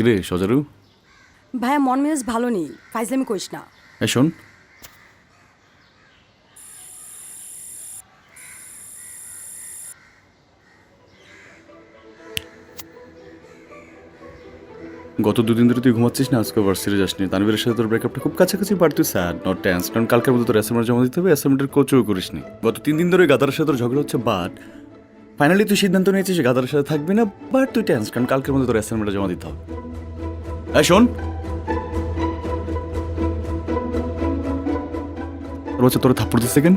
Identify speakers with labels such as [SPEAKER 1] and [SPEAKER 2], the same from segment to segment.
[SPEAKER 1] কিরে সজারু?
[SPEAKER 2] ভাইয়া মন মেজাজ ভালো নেই। ফাইজলামি করিস না।
[SPEAKER 1] এ শোন। গত দুদিন ধরে তুই ঘুমাচ্ছিস না? আজকে ভার্সিটি যাসনি। তানভীরের সাথে তোর ব্রেকআপটা খুব কাছাকাছি বাট তুই স্যাড নট টেন্স কারণ কালকের মধ্যে তোর অ্যাসাইনমেন্ট জমা দিতে হবে অ্যাসাইনমেন্টের কোচও করিসনি গত তিন দিন ধরে গাদারের সাথে তোর ঝগড়া হচ্ছে বাট ফাইনালি তুই সিদ্ধান্ত নিয়েছিস যে গাদারের সাথে থাকবি না বাট তুই টেন্স কারণ কালকের মধ্যে তোর অ্যাসাইনমেন্টটা জমা দিতে হবে। এই শোন। রোজ তোর থাপ্পড় দিচ্ছে কেন?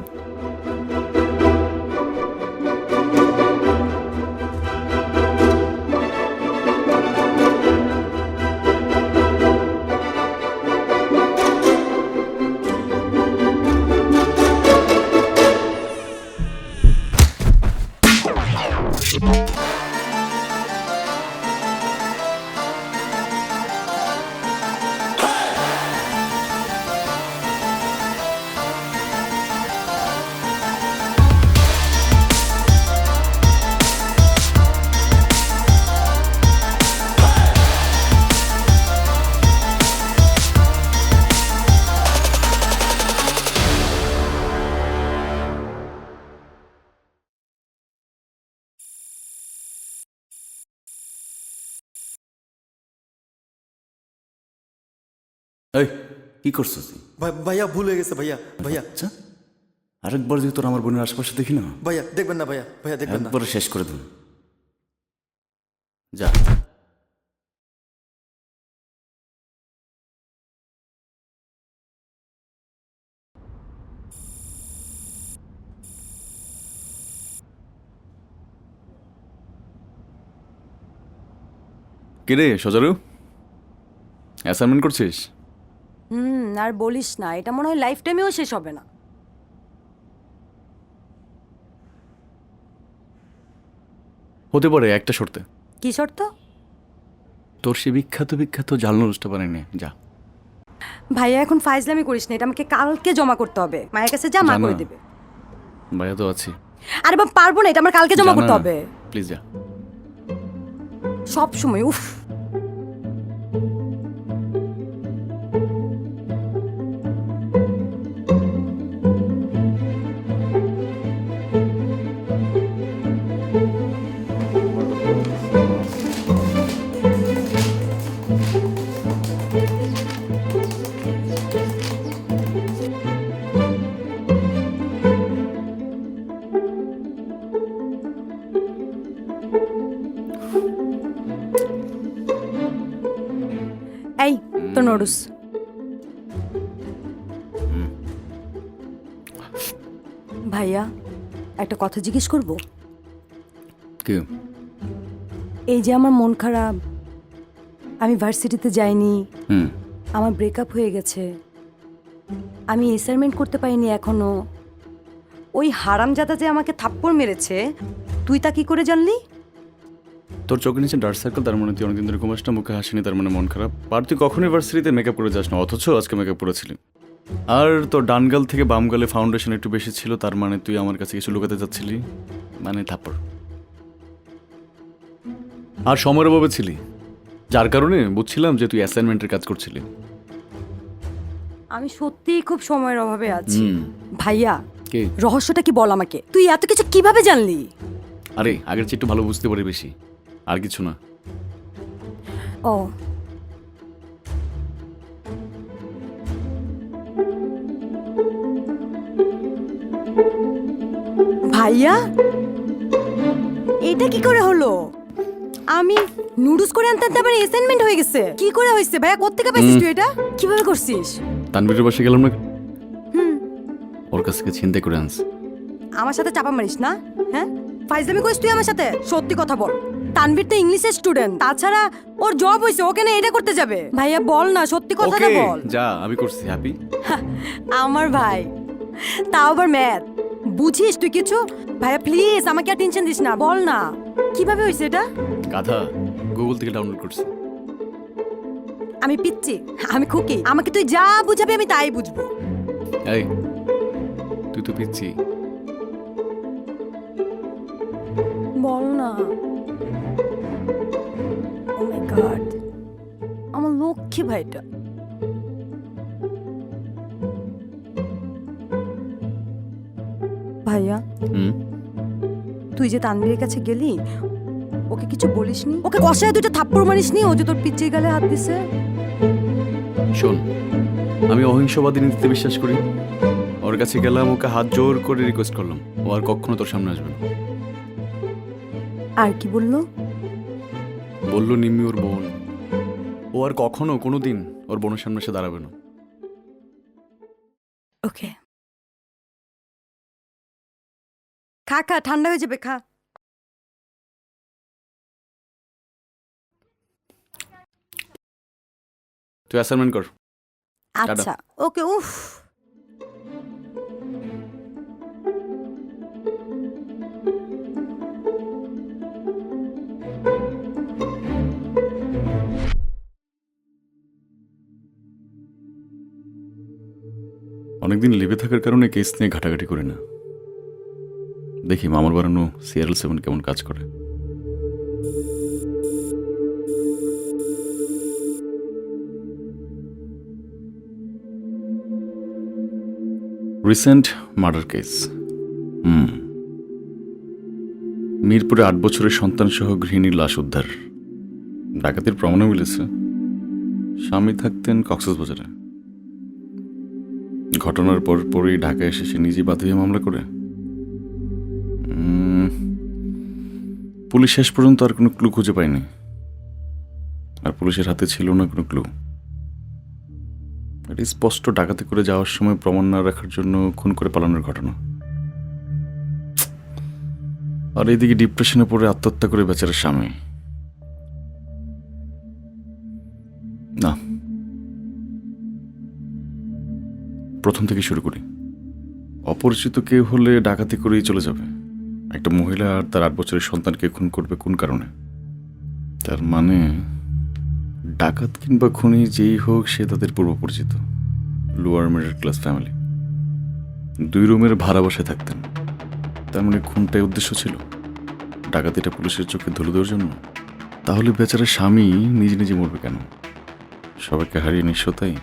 [SPEAKER 1] এই কি করছিস? তুই
[SPEAKER 3] ভাই- ভাইয়া ভুল হয়ে গেছে ভাইয়া ভাইয়া।
[SPEAKER 1] আচ্ছা আরেকবার যদি তোর আমার বোনের আশেপাশে দেখি না?
[SPEAKER 3] ভাইয়া দেখবেন না ভাইয়া ভাইয়া দেখবেন না।
[SPEAKER 1] একবারে শেষ করে দিন। যা। কিরে সজারু? অ্যাসাইনমেন্ট করছিস?
[SPEAKER 2] হুম আর বলিস না এটা মনে হয় লাইফ টাইমেও শেষ হবে না।
[SPEAKER 1] হতে পারে একটা শর্তে।
[SPEAKER 2] কি শর্ত?
[SPEAKER 1] তোর সে বিখ্যাত বিখ্যাত জাল নুডলসটা বানিয়ে নে যা।
[SPEAKER 2] ভাইয়া এখন ফাইজলামি করিস না এটা আমাকে কালকে জমা করতে হবে। মায়ের কাছে যা মা করে দেবে।
[SPEAKER 1] ভাইয়া তো আছি।
[SPEAKER 2] আরে বা পারব না এটা আমার কালকে জমা করতে হবে।
[SPEAKER 1] প্লিজ যা।
[SPEAKER 2] সব সময় উফ। তো ভাইয়া একটা কথা জিজ্ঞেস করব?
[SPEAKER 1] কি?
[SPEAKER 2] এই যে আমার মন খারাপ আমি ভার্সিটিতে যাইনি
[SPEAKER 1] হুম।
[SPEAKER 2] আমার ব্রেকআপ হয়ে গেছে আমি অ্যাসাইনমেন্ট করতে পারিনি এখনও ওই হারামজাদা যে আমাকে থাপ্পড় মেরেছে তুই তা কি করে জানলি?
[SPEAKER 1] তোর চোখের নিচে ডার্ক সার্কেল তার মানে তুই অনেকদিন ধরে ঘুমাস না মুখে হাসিনি তার মানে মন খারাপ। আর তুই কখনোই ভার্সিটিতে মেকআপ করে যাস না অথচ আজকে মেকআপ করেছিলি। আর তোর ডান গাল থেকে বাম গালে ফাউন্ডেশন একটু বেশি ছিল তার মানে তুই আমার কাছে কিছু লুকাতে যাচ্ছিলি মানে থাপ্পড়। আর সময়ের অভাবে ছিলি। যার কারণে বুঝছিলাম যে তুই অ্যাসাইনমেন্টের কাজ করছিলি।
[SPEAKER 2] আমি সত্যিই খুব সময়ের অভাবে আছি। ভাইয়া
[SPEAKER 1] কে?
[SPEAKER 2] রহস্যটা কি বল আমাকে? তুই এত কিছু কীভাবে জানলি?
[SPEAKER 1] আরে আগের চেয়ে একটু ভালো বুঝতে পারি বেশি। আর কিছু না।
[SPEAKER 2] ও। ভাইয়া? এটা কি করে হলো? আমি নুডলস করে আনতে আনতে আমার অ্যাসাইনমেন্ট হয়ে গেছে। কি করে হয়েছে? ভাইয়া কোত্থেকে পাইছিস তুই এটা? কীভাবে করছিস?
[SPEAKER 1] তানবীরের বাসে গেলাম না? ওর কাছ থেকে চিন্তা করে আনস
[SPEAKER 2] আমার সাথে চাপা মারিস না হ্যাঁ? ফাইজলামি করিস তুই আমার সাথে? সত্যি কথা বল। তানভীর তো ইংলিশের স্টুডেন্ট তাছাড়া ওর জব হয়েছে ওকে না এটা করতে যাবে? ভাইয়া বল না সত্যি কথাটা
[SPEAKER 1] ওকে
[SPEAKER 2] বল।
[SPEAKER 1] যা আমি করছি হ্যাপি
[SPEAKER 2] আমার ভাই তাও আবার ম্যাথ বুঝিস তুই কিছু? ভাইয়া প্লিজ আমাকে আর টেনশন দিস না বল না। কীভাবে হয়েছে এটা?
[SPEAKER 1] গাধা গুগল থেকে ডাউনলোড করছি।
[SPEAKER 2] আমি পিচ্ছি আমি খুকি আমাকে তুই যা বুঝাবি আমি তাই বুঝব।
[SPEAKER 1] এই তুই তো পিচ্ছি।
[SPEAKER 2] ভাইটা। ভাইয়া তুই যে তানবীরের কাছে গেলি ওকে কিছু বলিসনি? ওকে কষায় দুটো থাপ্পড় মারিসনি? ও যে তোর পিচ্চির গালে হাত দিছে?
[SPEAKER 1] শোন আমি অহিংসবাদী নীতিতে বিশ্বাস করি। ওর কাছে গেলাম ওকে হাত জোর করে রিকোয়েস্ট করলাম। ও আর কখনো তোর সামনে আসবে না।
[SPEAKER 2] আর কি বলল?
[SPEAKER 1] বলল নিম্মি ওর বোন। ও আর কখনো কোনো দিন ওর বোনের সামনে এসে দাঁড়াবে না।
[SPEAKER 2] ওকে। খা খা ঠান্ডা হয়ে যাবে খা।
[SPEAKER 1] তুই অ্যাসাইনমেন্ট কর।
[SPEAKER 2] আচ্ছা ওকে উফ।
[SPEAKER 1] অনেকদিন লেবে থাকার কারণে কেস নিয়ে ঘাটাঘাটি করি না। দেখি মামার বানানো সিআরএল সেভেন কেমন কাজ করে। রিসেন্ট মার্ডার কেস হুম। মিরপুরে আট বছরের সন্তান সহ গৃহিণীর লাশ উদ্ধার। ডাকাতির প্রমাণও মিলেছে। স্বামী থাকতেন কক্সবাজারে। ঘটনার পর পরই ঢাকা এসে সে নিজে বাঁধিয়ে মামলা করে? পুলিশ শেষ পর্যন্ত আর কোনো ক্লু খুঁজে পায়নি। আর পুলিশের হাতে ছিল না কোনো ক্লু। এটি স্পষ্ট ডাকাতি করে যাওয়ার সময় প্রমাণ না রাখার জন্য খুন করে পালানোর ঘটনা। আর এইদিকে ডিপ্রেশনে পড়ে আত্মহত্যা করে বেচারা স্বামী। না প্রথম থেকে শুরু করি। অপরিচিত কেউ হলে ডাকাতি করেই চলে যাবে। একটা মহিলা আর তার আট বছরের সন্তানকে খুন করবে কোন কারণে? তার মানে ডাকাত কিংবা খুনি যেই হোক, সে তাদের পূর্ব পরিচিত লোয়ার মিডল ক্লাস ফ্যামিলি দুই রুমের ভাড়া বসে থাকতেন। তার মানে খুনটাই উদ্দেশ্য ছিল। ডাকাতিটা পুলিশের চোখে ধুলো দেওয়ার জন্য। তাহলে বেচারা স্বামী নিজে নিজে মরবে কেন? সবাইকে হারিয়ে নিঃস্বতাই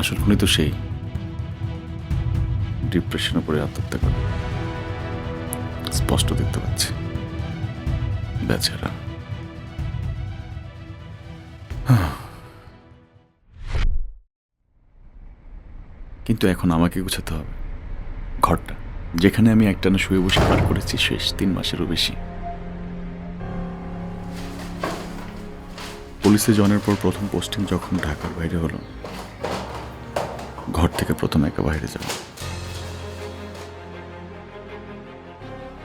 [SPEAKER 1] আসল খুনি তো সেই। ডিপ্রেশনে পড়ে আত্মহত্যা করে। স্পষ্ট দেখতে পাচ্ছি। বেচারা। কিন্তু এখন আমাকে গুছাতে হবে। ঘরটা, যেখানে আমি একটানা শুয়ে বসে পার করেছি শেষ তিন মাসেরও বেশি। পুলিশে জনের পর প্রথম পোস্টিং যখন ঢাকার বাইরে হলো ঘর থেকে প্রথমে একা বাইরে যাব।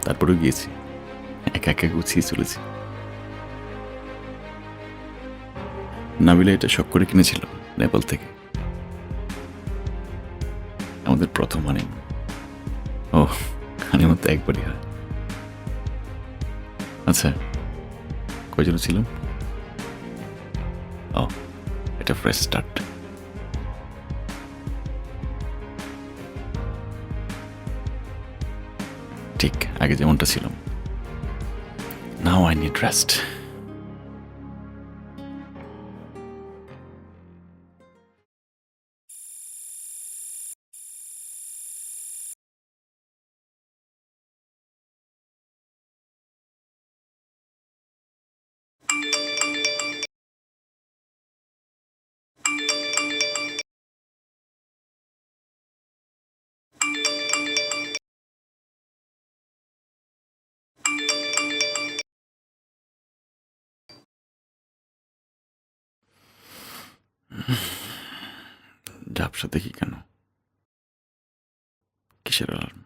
[SPEAKER 1] তারপরে গিয়েছি। একা একা গুছিয়ে চলেছি। নাবিলা এটা শখ করে কিনেছিল নেপাল থেকে। আমাদের প্রথম হানিম ও হানিমুন তো একবারই হয়। আচ্ছা কয়জন ছিলাম? ও, এটা ফ্রেশ স্টার্ট আগে যেমনটা ছিলাম। নাও আই নিড রেস্ট ঝাপসা দেখি কেন? কিসের অ্যালার্ম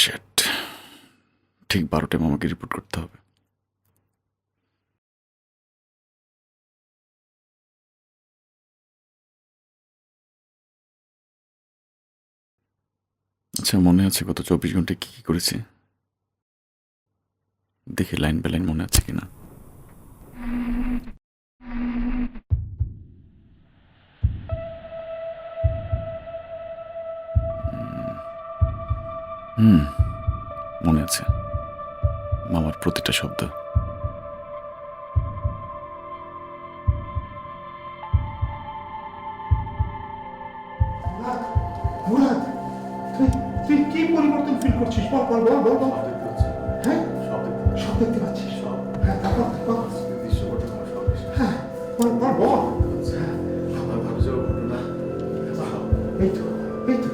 [SPEAKER 1] শেট ঠিক বারোটায় মামাকে রিপোর্ট করতে হবে। আচ্ছা মনে আছে গত চব্বিশ ঘন্টায় কি কি করেছি? দেখি লাইন বাই লাইন মনে আছে কিনা। হুম। মনে আছে। মামার প্রতিটা শব্দ।
[SPEAKER 4] তুই কি পরিবর্তন ফিল করছিস? বল বল বল বল। দেখতে পাচ্ছিস হ্যাঁ হ্যাঁ বল বল বল হ্যাঁ, এই তো এই তো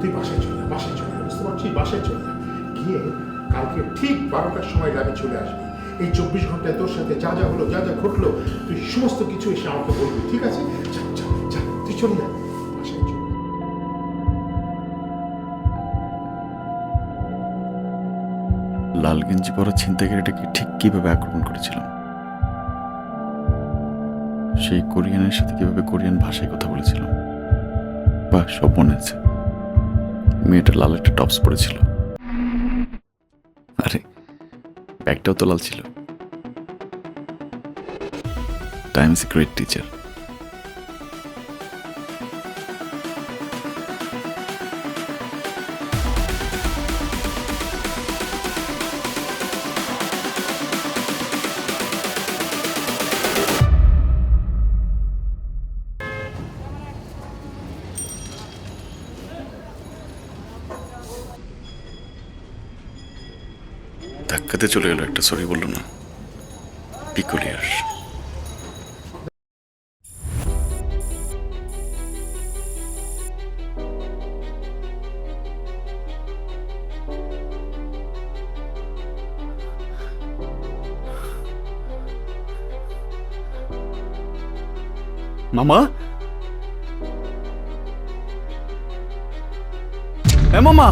[SPEAKER 4] তুই বাসায় চলে বাসায় চলে বুঝতে পারছিস বাসায় চলে যা গিয়ে কালকে ঠিক বারোটার সময় ল্যাবে চলে আসবি এই চব্বিশ ঘন্টায় তোর সাথে যা যা হলো যা যা ঘটলো তুই সমস্ত কিছু এসে আমাকে বলবি ঠিক আছে যা যা যা তুই চলে যা
[SPEAKER 1] লাল গেঞ্জি পরা ছিনতাইকারীটাকে ঠিক কীভাবে আক্রমণ করেছিলাম? সেই কোরিয়ানের সাথে কীভাবে কোরিয়ান ভাষায় কথা বলেছিলাম? বা সব মনে আছে। মেয়েটা লাল একটা টপস পরেছিল। আরে, ব্যাগটাও তো লাল ছিল। Times great teacher. ধাক্কাতে চলে গেল একটা সরি বলল না। পিকুলিয়ার। মামা? মামা!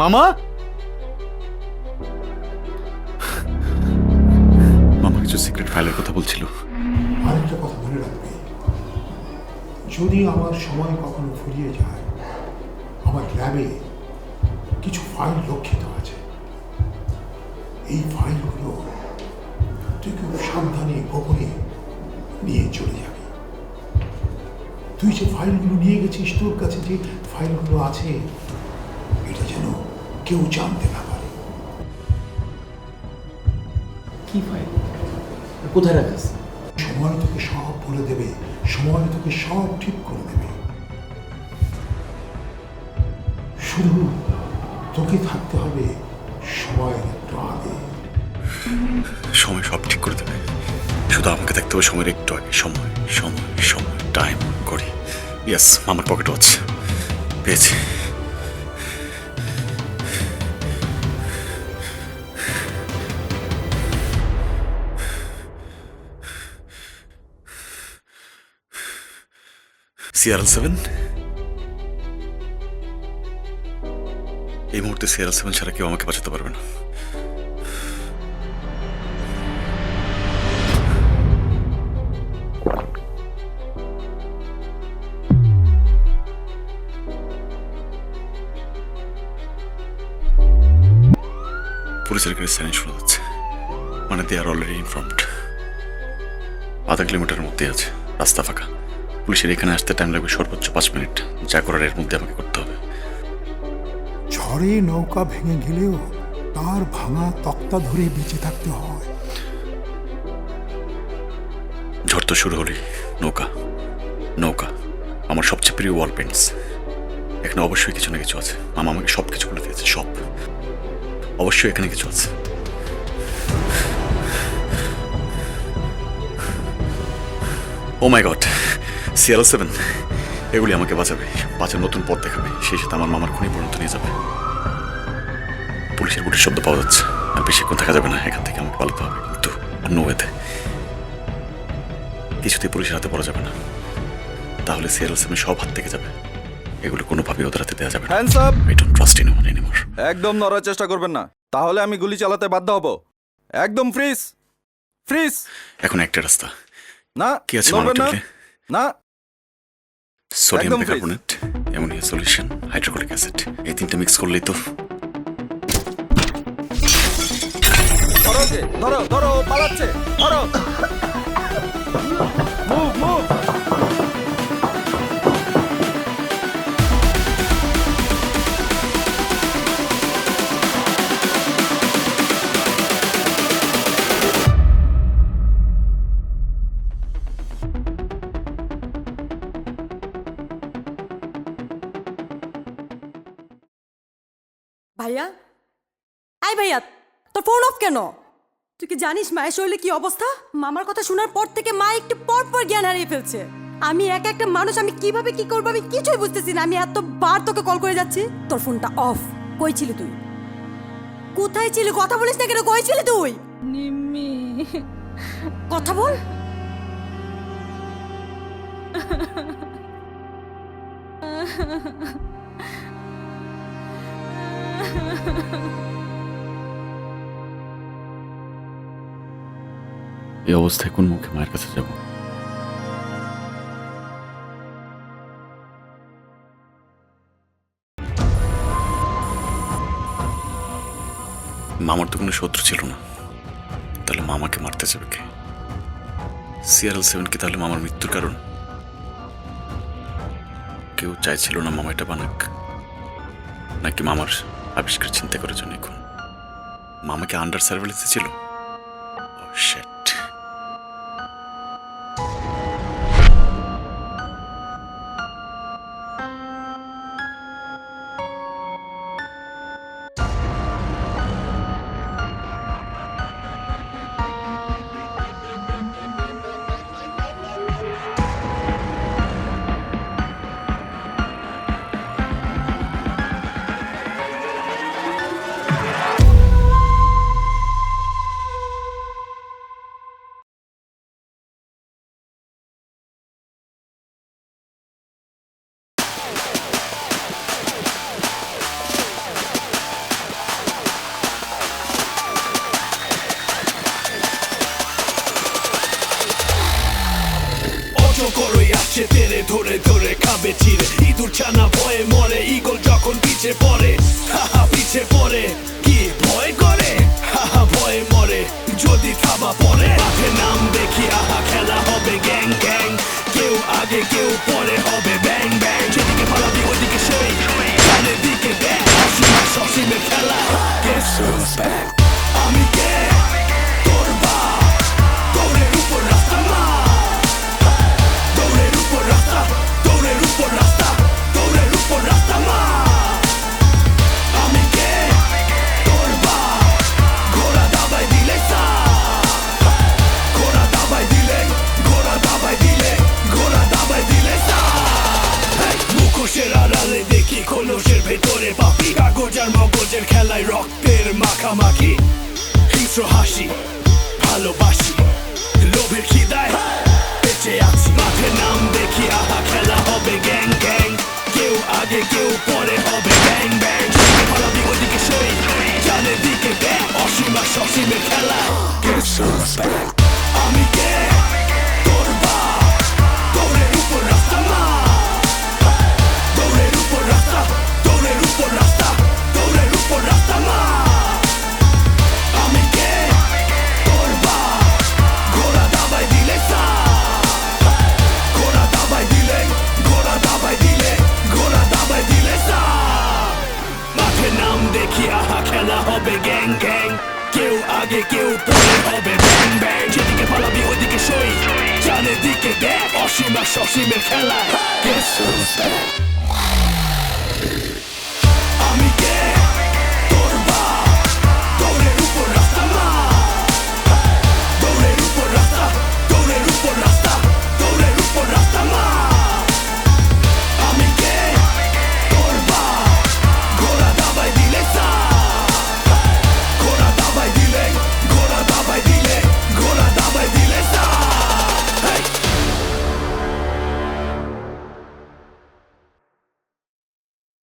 [SPEAKER 1] মামা? মামা কিছু সিক্রেট ফাইলের কথা বলছিল।
[SPEAKER 4] আরেকটা কথা মনে রাখবে। যদি আমার সময় কখনো ফুরিয়ে যায়, আমার ল্যাবে কিছু ফাইল রক্ষিত আছে। এই ফাইলগুলো তুই খুব সাবধানে গোপনে নিয়ে চলে যাবি। তুই যে ফাইলগুলো নিয়ে গেছিস, তোর কাছে যে ফাইলগুলো আছে কেউ জানতে না পারে।
[SPEAKER 5] কি ফাইল কোথায় রাখিস?
[SPEAKER 4] সময় তোকে সব বলে দেবে সময় তোকে সব ঠিক করে দেবে। শুধু তোকে থাকতে হবে সময়ের একটু আগে।
[SPEAKER 1] সময় সব ঠিক করে দেবে। শুধু আমাকে দেখতে হবে সময়ের একটু আগে। সময় সময় সময় টাইম করি ইয়েস আমার পকেট ওয়াচ পেয়েছি। সিআরএল সেভেন এই মুহূর্তে সিআরএল সেভেন ছাড়া কেউ আমাকে বাঁচাতে পারবে না। পুলিশের কাছে সাইন শোনা যাচ্ছে। মানে দে আর অলরেডি ইনফর্মড আধা কিলোমিটারের মধ্যে আছে। রাস্তা ফাঁকা। পুলিশের এখানে আসতে টাইম লাগবে সর্বোচ্চ পাঁচ মিনিট। যা করার এর মধ্যে আমাকে করতে হবে।
[SPEAKER 4] ঝড়ে নৌকা ভেঙে গেলেও তার ভাঙা তক্তা ধরে বেঁচে থাকতে হয়।
[SPEAKER 1] ঝড় তো শুরু হলেই। নৌকা নৌকা আমার সবচেয়ে প্রিয় ওয়াল পেন্টস এখানে অবশ্যই কিছু না কিছু আছে। মামা আমাকে সব কিছু বলে দিয়েছে সব। অবশ্যই এখানে কিছু আছে। Oh my God CL seven এগুলি আমাকে বাঁচাবে বাঁচার নতুন পথ দেখাবে। সেই সাথে আমার মামার খুনি পর্যন্ত নিয়ে যাবে। পুলিশের বুটের শব্দ পাওয়া যাচ্ছে। আর বেশিক্ষণ থাকা যাবে না এখান থেকে আমাকে পালাতে হবে। কিন্তু অন্য ওয়েতে কিছুতেই পুলিশের হাতে পড়া যাবে না। তাহলে সিএল সেভেন সব হাত থেকে যাবে। এগুলো কোনোভাবেই ওদের হাতে দেওয়া যাবে না।
[SPEAKER 6] Hands up
[SPEAKER 1] I don't trust anyone anymore
[SPEAKER 6] একদম নড়ার চেষ্টা করবেন না। তাহলে আমি গুলি চালাতে বাধ্য হব। একদম ফ্রিজ! ফ্রিজ!
[SPEAKER 1] এখন একটা রাস্তা।
[SPEAKER 6] না
[SPEAKER 1] কি আছে
[SPEAKER 6] নড়বেন না? না?
[SPEAKER 1] সোডিয়াম
[SPEAKER 6] একদম freeze।
[SPEAKER 1] Bicarbonate ammonia solution hydrochloric acid এই তিনটা মিক্স করলেই তো
[SPEAKER 6] ধরো ওকে, ধরো ধরো ও পালাচ্ছে। ধরো। মুভ মুভ
[SPEAKER 2] ভাইয়া? আই ভাইয়া তোর ফোন অফ কেন? তুই কি জানিস মায়ের শরীরে কি অবস্থা? মামার কথা শোনার পর থেকে মা একটু পর পর জ্ঞান হারিয়ে ফেলছে। আমি একা একটা মানুষ আমি কীভাবে কি করব আমি কিছুই বুঝতেছি না আমি এতবার তোকে কল করে যাচ্ছি। তোর ফোনটা অফ কই ছিলি তুই? কোথায় ছিলি? কথা বলিস না কেন? কই ছিলি তুই?
[SPEAKER 7] নিম্মি।
[SPEAKER 2] কথা বল।
[SPEAKER 1] এই অবস্থায় কোন মুখে মায়ের কাছে যাব? মামার তো কোনো শত্রু ছিল না। তাহলে মামাকে মারতে যাবে কে? সিআরএল সেভেন কি তাহলে মামার মৃত্যুর কারণ? কেউ চাইছিল না মামা এটা বানাক। নাকি মামার আবিষ্কার চিন্তা করার জন্য এখন। মামাকে আন্ডার সার্ভেলেন্সে ছিল। ও শিট
[SPEAKER 8] কেউ পরে হবে ব্যাং ব্যাং পালাবি ওদিকে সই জানে দিকে দেখ অসীমা সসীমের খেলা? আমি কে হবে গ্যাং গ্যাং কেউ আগে কেউ পরে হবে ব্যাং ব্যাং যেদিকে পালাবি ওদিকে সই চালের দিকে দেখ অসীমা সসীমের খেলা?